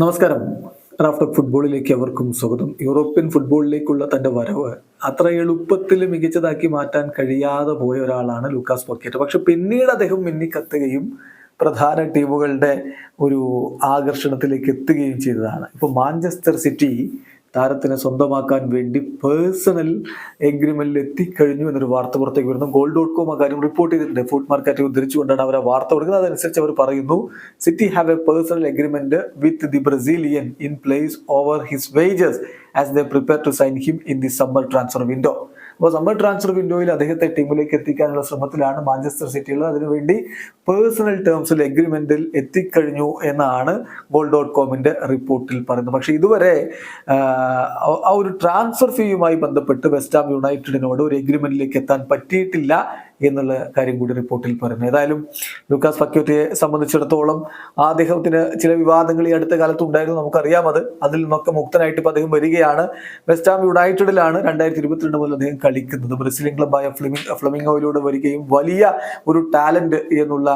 നമസ്കാരം. റാഫ്റ്റർ ഫുട്ബോളിലേക്ക് അവർക്കും സ്വാഗതം. യൂറോപ്യൻ ഫുട്ബോളിലേക്കുള്ള തന്റെ വരവ് അത്ര എളുപ്പത്തിൽ മികച്ചതാക്കി മാറ്റാൻ കഴിയാതെ പോയ ഒരാളാണ് ലൂക്കാസ് പൊക്കേറ്റ് പക്ഷെ പിന്നീട് അദ്ദേഹം മിന്നിക്കത്തുകയും പ്രധാന ടീമുകളുടെ ഒരു ആകർഷണത്തിലേക്ക് എത്തുകയും ചെയ്തതാണ്. ഇപ്പോൾ മാഞ്ചസ്റ്റർ സിറ്റി താരത്തിനെ സ്വന്തമാക്കാൻ വേണ്ടി പേഴ്സണൽ എഗ്രിമെന്റിൽ എത്തിക്കഴിഞ്ഞു എന്നൊരു വാർത്ത പുറത്തേക്ക് വരുന്നു. ഗോൾഡ് ഡോട്ട് കോം അക്കാര്യം കാര്യം റിപ്പോർട്ട് ചെയ്തിട്ടുണ്ട്. ഫുഡ് മാർക്കറ്റ് ഉദ്ധരിച്ചുകൊണ്ടാണ് അവർ ആ വാർത്ത കൊടുക്കുന്നത്. അതനുസരിച്ച് അവർ പറയുന്നു City have a personal agreement with the Brazilian in place over his wages as the prepare to sign him in the summer transfer window അപ്പോൾ സമ്മർ ട്രാൻസ്ഫർ വിൻഡോയിൽ അദ്ദേഹത്തെ ടീമിലേക്ക് എത്തിക്കാനുള്ള ശ്രമത്തിലാണ് മാഞ്ചസ്റ്റർ സിറ്റിയുള്ളത് അതിനുവേണ്ടി പേഴ്സണൽ ടേംസിൽ എഗ്രിമെന്റിൽ എത്തിക്കഴിഞ്ഞു എന്നാണ് ഗോൾ ഡോട്ട് കോമിന്റെ റിപ്പോർട്ടിൽ പറയുന്നത്. പക്ഷെ ഇതുവരെ ആ- ഒരു ട്രാൻസ്ഫർ ഫീയുമായി ബന്ധപ്പെട്ട് വെസ്റ്റാം യുണൈറ്റഡിനോട് ഒരു എഗ്രിമെന്റിലേക്ക് എത്താൻ പറ്റിയിട്ടില്ല. എന്നുള്ള കാര്യം കൂടി റിപ്പോർട്ടിൽ പറയുന്നു. ഏതായാലും ലൂക്കാസ് ഫക്യൂറ്റിയെ സംബന്ധിച്ചിടത്തോളം അദ്ദേഹത്തിന് ചില വിവാദങ്ങൾ ഈ അടുത്ത കാലത്ത് ഉണ്ടായിരുന്നു നമുക്കറിയാം അത്. അതിൽ നിന്നൊക്കെ മുക്തനായിട്ട് ഇപ്പൊ അദ്ദേഹം വരികയാണ്. വെസ്റ്റ് ഹാം യുണൈറ്റഡിലാണ് രണ്ടായിരത്തി ഇരുപത്തിരണ്ട് മുതൽ അദ്ദേഹം കളിക്കുന്നത്. ബ്രസീലിയൻ ക്ലബായ ഫ്ലമിംഗ് ഫ്ലമിംഗോയിലൂടെ വരികയും വലിയ ഒരു ടാലന്റ് എന്നുള്ള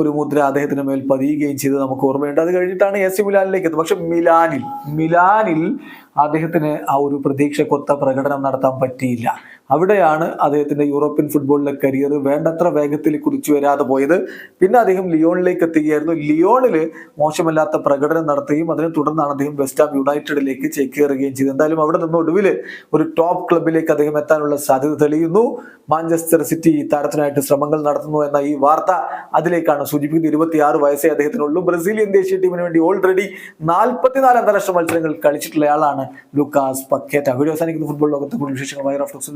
ഒരു മുദ്ര അദ്ദേഹത്തിന് മേൽ പതിയുകയും ചെയ്ത് നമുക്ക് ഓർമ്മയുണ്ട്. അത് കഴിഞ്ഞിട്ടാണ് എസ് സി മിലാനിലേക്ക് എത്തുന്നത്. പക്ഷെ മിലാനിൽ മിലാനിൽ അദ്ദേഹത്തിന് ആ ഒരു പ്രതീക്ഷ കൊത്ത പ്രകടനം നടത്താൻ പറ്റിയില്ല. അവിടെയാണ് അദ്ദേഹത്തിന്റെ യൂറോപ്യൻ ഫുട്ബോളിലെ കരിയർ വേണ്ടത്ര വേഗത്തിൽ കുറിച്ചു വരാതെ പോയത്. പിന്നെ അദ്ദേഹം ലിയോണിലേക്ക് എത്തുകയായിരുന്നു. ലിയോണിൽ മോശമല്ലാത്ത പ്രകടനം നടത്തുകയും അതിനെ തുടർന്നാണ് അദ്ദേഹം വെസ്റ്റ് ഹാം യുണൈറ്റഡിലേക്ക് ചേക്കേറുകയും ചെയ്തത്. എന്തായാലും അവിടെ നിന്ന് ഒടുവിൽ ഒരു ടോപ്പ് ക്ലബിലേക്ക് അദ്ദേഹം എത്താനുള്ള സാധ്യത തെളിയുന്നു. മാഞ്ചസ്റ്റർ സിറ്റി താരത്തിനായിട്ട് ശ്രമങ്ങൾ നടത്തുന്നു എന്ന ഈ വാർത്ത അതിലേക്കാണ് സൂചിപ്പിക്കുന്നത്. ഇരുപത്തിയാറ് വയസ്സേ അദ്ദേഹത്തിനുള്ളൂ. ബ്രസീലിയൻ ദേശീയ ടീമിന് വേണ്ടി ഓൾറെഡി നാൽപ്പത്തിനാല് അന്താരാഷ്ട്ര മത്സരങ്ങൾ കളിച്ചിട്ടുള്ള ആളാണ് ലൂക്കാസ് പക്കേറ്റ. വീഡിയോ അവസാനിക്കുന്ന. ഫുട്ബോൾ ലോകത്തെ കൂടുതൽ വിശേഷങ്ങൾ വിശേഷങ്ങളുമായി റഫ്ലക്സ്